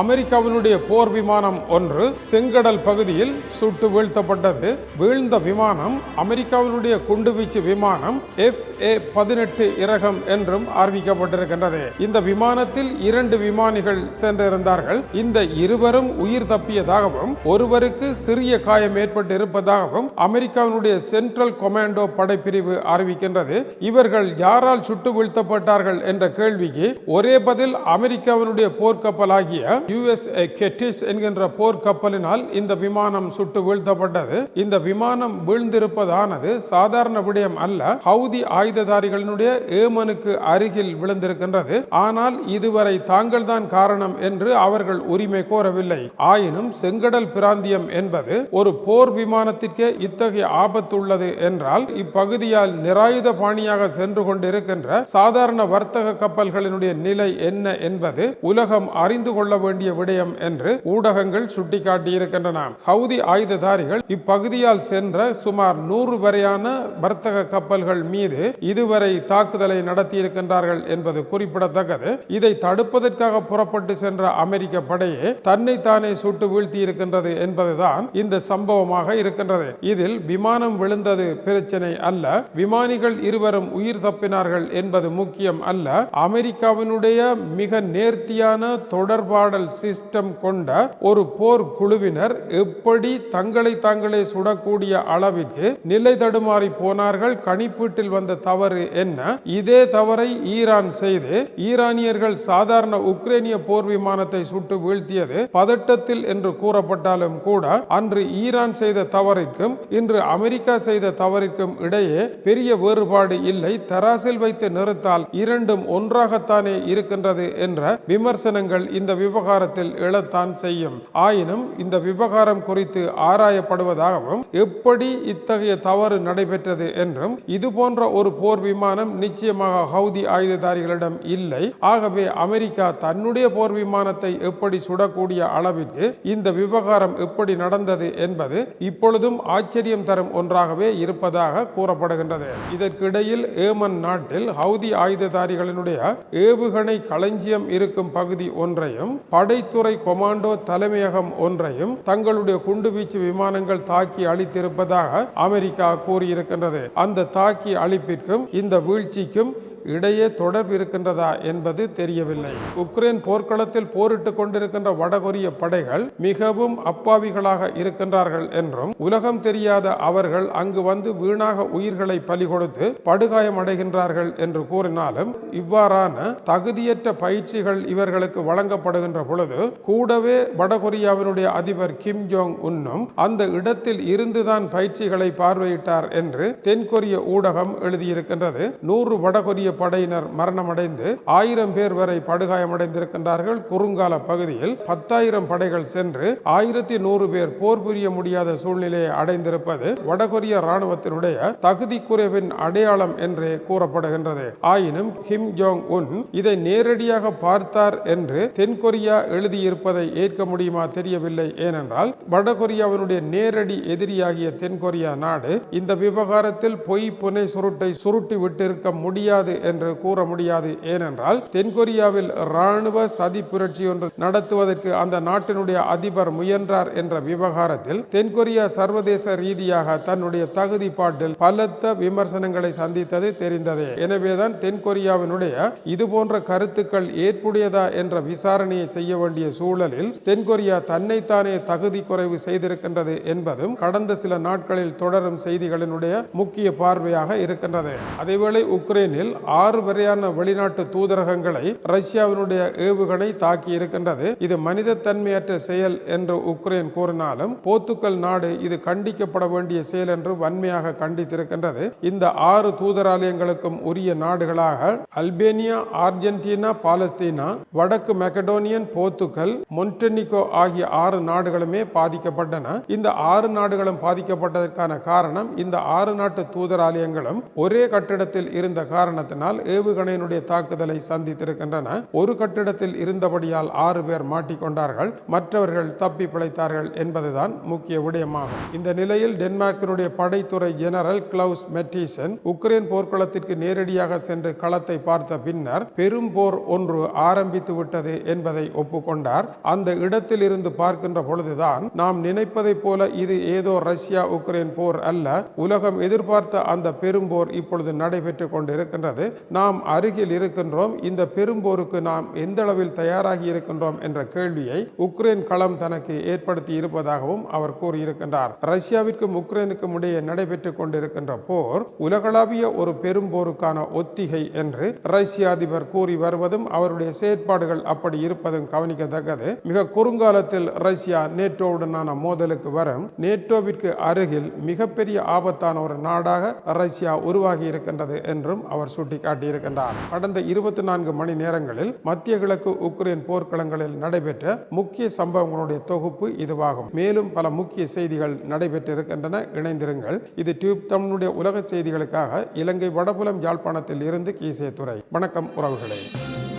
அமெரிக்காவினுடைய போர் விமானம் ஒன்று செங்கடல் பகுதியில் சுட்டு வீழ்த்தப்பட்டது. வீழ்ந்த விமானம் அமெரிக்காவினுடைய குண்டுவீச்சு விமானம் எஃப் ஏ பதினெட்டு இறகம் என்றும் அறிவிக்கப்பட்டிருக்கின்றது. இந்த விமானத்தில் இரண்டு விமானிகள் சென்றிருந்தார்கள். இந்த இருவரும் உயிர் தப்பியதாகவும் ஒருவருக்கு சிறிய காயம் ஏற்பட்டு இருப்பதாகவும் அமெரிக்காவினுடைய சென்ட்ரல் கொமாண்டோ படைப்பிரிவு அறிவிக்கின்றது. இவர்கள் யாரால் சுட்டு வீழ்த்தப்பட்டார்கள் என்ற கேள்விக்கு ஒரே பதில் அமெரிக்காவினுடைய போர்க்கப்பலாகிய யுஎஸ் கெட்டிஸ் என்கின்ற போர்க்கப்பலினால் இந்த விமானம் சுட்டு வீழ்த்தப்பட்டது. இந்த விமானம் வீழ்ந்திருப்பதானது சாதாரண விடயம் அல்ல. ஹவுதி ஆயுததாரிகளினுடைய ஏமனுக்கு அருகில் விழுந்திருக்கின்றது. ஆனால் இதுவரை தாங்கள்தான் காரணம் என்று அவர்கள் உரிமை கோரவில்லை. ஆயினும் செங்கடல் பிராந்தியம் என்பது ஒரு போர் விமானத்திற்கே இத்தகைய ஆபத்து உள்ளது என்றால் இப்பகுதியால் நிராயுத பாணியாக சென்று கொண்டிருக்கின்ற சாதாரண வர்த்தக கப்பல்களினுடைய நிலை என்ன என்பது உலகம் அறிந்து கொள்ள வேண்டிய விடயம் என்று ஊடகங்கள் சுட்டிக்காட்டியிருக்கின்றன. ஹவுதி ஆயுததாரிகள் இப்பகுதியால் சென்ற சுமார் நூறு வரையான வர்த்தக கப்பல்கள் மீது இதுவரை தாக்குதலை நடத்தியிருக்கின்றார்கள் என்பது குறிப்பிடத்தக்கது. இதை தடுப்பதற்காக புறப்பட்டு சென்ற அமெரிக்க படையே தன்னை தானே சுட்டு வீழ்த்தியிருக்கின்றது என்பதுதான் இந்த சம்பவமாக இருக்கின்றது. இதில் விமானம் விழுந்தது பிரச்சனை அல்ல. விமானிகள் இருவரும் உயிர் தப்பினார்கள் என்பது முக்கியம் அல்ல. அமெரிக்காவினுடைய மிக நேர்த்தியான தொடர்பாடல் சிஸ்டம் கொண்ட ஒரு போர் குழுவினர் எப்படி தங்களை தாங்களே சுடக்கூடிய அளவிற்கு நிலை தடுமாறி போனார்கள் கணிப்பீட்டில் வந்த தவறு என்ன? இதே தவறை ஈரான் செய்து ஈரானியர்கள் சாதாரண உக்ரைனிய போர் விமானத்தை சுட்டு வீழ்த்தியது பதட்டத்தில் என்று கூறப்பட்டாலும் கூட அன்று ஈரான் செய்த தவறிற்கும் இன்று அமெரிக்கா செய்த தவறிற்கும் இடையே பெரிய வேறுபாடு இல்லை. தராசில் வைத்து நிறுத்தால் இரண்டும் ஒன்றாகத்தானே இருக்கின்றது என்ற விமர்சனங்கள் இந்த விவகாரம் விவகாரத்தில் எழத்தான் செய்யும். ஆயினும் இந்த விவகாரம் குறித்து ஆராயப்படுவதாகவும் எப்படி இத்தகைய தவறு நடைபெற்றது என்றும் இது போன்ற ஒரு போர் விமானம் நிச்சயமாக ஹவுதி ஆயுததாரிகளிடம் இல்லை. ஆகவே அமெரிக்கா தன்னுடைய போர் விமானத்தை எப்படி சுடக்கூடிய அளவிற்கு இந்த விவகாரம் எப்படி நடந்தது என்பது இப்பொழுதும் ஆச்சரியம் தரும் ஒன்றாகவே இருப்பதாக கூறப்படுகின்றது. இதற்கிடையில் ஏமன் நாட்டில் ஹவுதி ஆயுததாரிகளினுடைய ஏவுகணை களஞ்சியம் இருக்கும் பகுதி ஒன்றையும் படைத்துறை கொமாண்டோ தலைமையகம் ஒன்றையும் தங்களுடைய குண்டுவீச்சு விமானங்கள் தாக்கி அழித்திருப்பதாக அமெரிக்கா கூறியிருக்கின்றது. அந்த தாக்கி அழிப்பிற்கும் இந்த வீழ்ச்சிக்கும் இடையே தொடர்பு இருக்கின்றதா என்பது தெரியவில்லை. உக்ரைன் போர்க்களத்தில் போரிட்டுக் கொண்டிருக்கின்ற வடகொரிய படைகள் மிகவும் அப்பாவிகளாக இருக்கின்றார்கள் என்றும் உலகம் தெரியாத அவர்கள் அங்கு வந்து வீணாக உயிர்களை பலி கொடுத்து படுகாயம் அடைகின்றார்கள் என்று கூறினாலும் இவ்வாறான தகுதியற்ற பயிற்சிகள் இவர்களுக்கு வழங்கப்படுகின்ற பொழுது கூடவே வடகொரியாவினுடைய அதிபர் கிம் ஜோங் உன்னும் அந்த இடத்தில் இருந்துதான் பயிற்சிகளை பார்வையிட்டார் என்று தென்கொரிய ஊடகம் எழுதியிருக்கின்றது. நூறு வடகொரிய படையினர் மரணமடைந்து ஆயிரம் பேர் வரை படுகாயமடைந்திருக்கின்றார்கள். குறுங்கால பகுதியில் பத்தாயிரம் படைகள் சென்று ஆயிரத்தி நூறு பேர் போர் புரிய முடியாத சூழ்நிலையை அடைந்திருப்பது வடகொரிய ராணுவத்தினுடைய தகுதி குறைவின் அடையாளம் என்று கூறப்படுகின்றது. ஆயினும் கிம் ஜோங் உன் இதை நேரடியாக பார்த்தார் என்று தென்கொரியா எழுதியிருப்பதை ஏற்க முடியுமா தெரியவில்லை. ஏனென்றால் வடகொரியாவினுடைய நேரடி எதிரியாகிய தென்கொரியா நாடு இந்த விவகாரத்தில் பொய் புனை சுருட்டை சுருட்டி விட்டிருக்க முடியாது என்று கூற முடியாது. ஏனென்றால் தென்கொரியாவில் இராணுவ சதி புரட்சி ஒன்று நடத்துவதற்கு அந்த நாட்டினுடைய அதிபர் முயன்றார் என்ற விவகாரத்தில் தென்கொரியா சர்வதேச ரீதியாக தன்னுடைய தகுதி பாட்டில் பலத்த விமர்சனங்களை சந்தித்தது தெரிந்ததே. எனவேதான் தென்கொரியாவினுடைய இது போன்ற கருத்துக்கள் ஏற்புடையதா என்ற விசாரணையை செய்ய வேண்டிய சூழலில் தென்கொரியா தன்னைத்தானே தகுதி குறைவு செய்திருக்கின்றது என்பதும் கடந்த சில நாட்களில் தொடரும் செய்திகளினுடைய முக்கிய பார்வையாக இருக்கின்றது. அதேவேளை உக்ரைனில் ஆறு வரையான வெளிநாட்டு தூதரகங்களை ரஷ்யாவினுடைய ஏவுகணை தாக்கி இருக்கின்றது. இது மனித தன்மையற்ற செயல் என்று உக்ரைன் கூறினாலும் போர்த்துக்கல் நாடு இது கண்டிக்கப்பட வேண்டிய செயல் என்று வன்மையாக கண்டித்திருக்கின்றது. இந்த ஆறு தூதராலயங்களுக்கும் உரிய நாடுகளாக அல்பேனியா அர்ஜென்டினா பாலஸ்தீனா வடக்கு மெக்கடோனியன் போர்த்துக்கல் மொன்டெனிகோ ஆகிய ஆறு நாடுகளுமே பாதிக்கப்பட்டன. இந்த ஆறு நாடுகளும் பாதிக்கப்பட்டதற்கான காரணம் இந்த ஆறு நாட்டு தூதராலயங்களும் ஒரே கட்டிடத்தில் இருந்த காரணத்தினால் தாக்குதலினால் ஏவுகணையினுடைய தாக்குதலை சந்தித்திருக்கின்றன. ஒரு கட்டிடத்தில் இருந்தபடியால் ஆறு பேர் மாட்டிக்கொண்டார்கள். மற்றவர்கள் தப்பி பிழைத்தார்கள் என்பதுதான் முக்கிய விடயமாகும். இந்த நிலையில் டென்மார்க்கினுடைய படைத்துறை ஜெனரல் கிளவுஸ் மெட்டீசன் உக்ரைன் போர்க்களத்திற்கு நேரடியாக சென்று களத்தை பார்த்த பின்னர் பெரும் போர் ஒன்று ஆரம்பித்து விட்டது என்பதை ஒப்புக்கொண்டார். அந்த இடத்தில் இருந்து பார்க்கின்ற பொழுதுதான் நாம் நினைப்பதைப் போல இது ஏதோ ரஷ்யா உக்ரைன் போர் அல்ல. உலகம் எதிர்பார்த்த அந்த பெரும் போர் இப்பொழுது நடைபெற்று கொண்டிருக்கின்றது. நாம் அருகில் இருக்கின்றோம் இந்த பெரும்போருக்கு நாம் எந்த அளவில் தயாராகி இருக்கின்றோம் என்ற கேள்வியை உக்ரைன் களம் தனக்கு ஏற்படுத்தி இருப்பதாகவும் அவர் கூறியிருக்கின்றார். ரஷ்யாவிற்கும் உக்ரைனுக்கும் இடையே நடைபெற்றுக் கொண்டிருக்கின்ற போர் உலகளாவிய ஒரு பெரும்போருக்கான ஒத்திகை என்று ரஷ்ய அதிபர் கூறி வருவதும் அவருடைய செயற்பாடுகள் அப்படி இருப்பதும் கவனிக்கத்தக்கது. மிக குறுங்காலத்தில் ரஷ்யா நேட்டோவுடனான மோதலுக்கு வரும் நேட்டோவிற்கு அருகில் மிகப்பெரிய ஆபத்தான ஒரு நாடாக ரஷ்யா உருவாகி இருக்கின்றது என்றும் அவர் சுட்டி சுட்டிக்காட்டியிருக்கின்றார் கடந்த இருபத்தி நான்கு மணி நேரங்களில் மத்திய கிழக்கு உக்ரைன் போர்க்களங்களில் நடைபெற்ற முக்கிய சம்பவங்களுடைய தொகுப்பு இதுவாகும். மேலும் பல முக்கிய செய்திகள் நடைபெற்றிருக்கின்றன. இணைந்திருங்கள். இது டியூப் தமிழுடைய உலக செய்திகளுக்காக இலங்கை வடபுலம் யாழ்ப்பாணத்தில் இருந்து கீசே துறை வணக்கம் உறவுகளே.